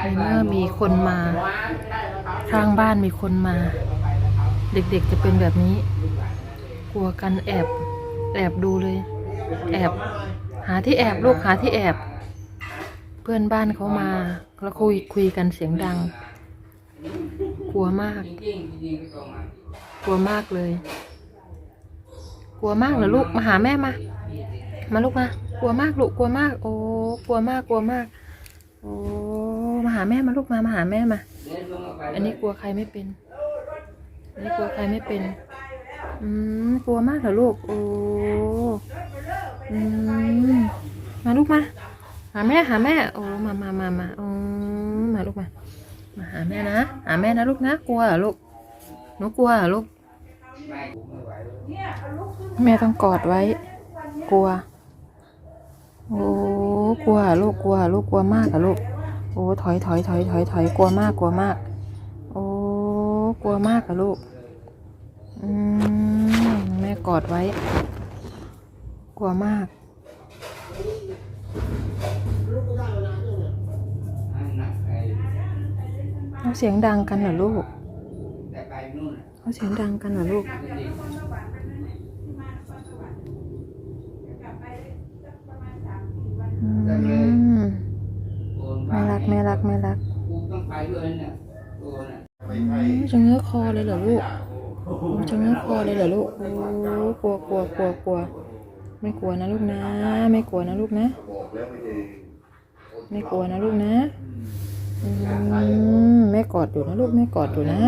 เมื่อมีคนมา ข้างบ้านมีคนมา เด็กๆจะเป็นแบบนี้ กลัวกันแอบ แอบดูเลย แอบ หาที่แอบลูกหาที่แอบ เพื่อนบ้านเขามาแล้วคุยคุยกันเสียงดัง กลัวมาก กลัวมากเลย กลัวมากเหรอลูกมาหาแม่มา มาลูกมากลัวมากลูกกลัวมาก โอ้กลัวมากกลัวมาก โอ้ หาแม่มาลูกมามาหาแม่มา อันนี้กลัวใครไม่เป็น อันนี้กลัวใครไม่เป็น อืมกลัวมากเหรอลูก โอ้ อืม มาลูกมา หาแม่หาแม่ โอ้ มามามามาอืมมาลูกมา มาหาแม่นะ หาแม่นะลูกนะ กลัวเหรอลูก หนูกลัวเหรอลูก แม่ต้องกอดไว้ กลัว โอ้ กลัวเหรอลูก กลัวเหรอลูก กลัวมากเหรอลูก โอ้ถอยถอยถอยถอยถอยกลัวมากกลัวมาก โอ้กลัวมากเหรอลูกอืมแม่กอดไว้ กลัวมากเขาเสียงดังกันเหรอลูกเขาเสียงดังกันเหรอลูก รักแม่รักแม่รักจะเงื้อคอเลยเหรอลูกจะเงื้อคอเลยเหรอลูกโอ้กลัวกลัวกลัวกลัวไม่กลัวนะลูกนะ ไม่กลัวนะลูกนะ ไม่กลัวนะลูกนะแม่กอดอยู่นะลูกแม่กอดอยู่นะ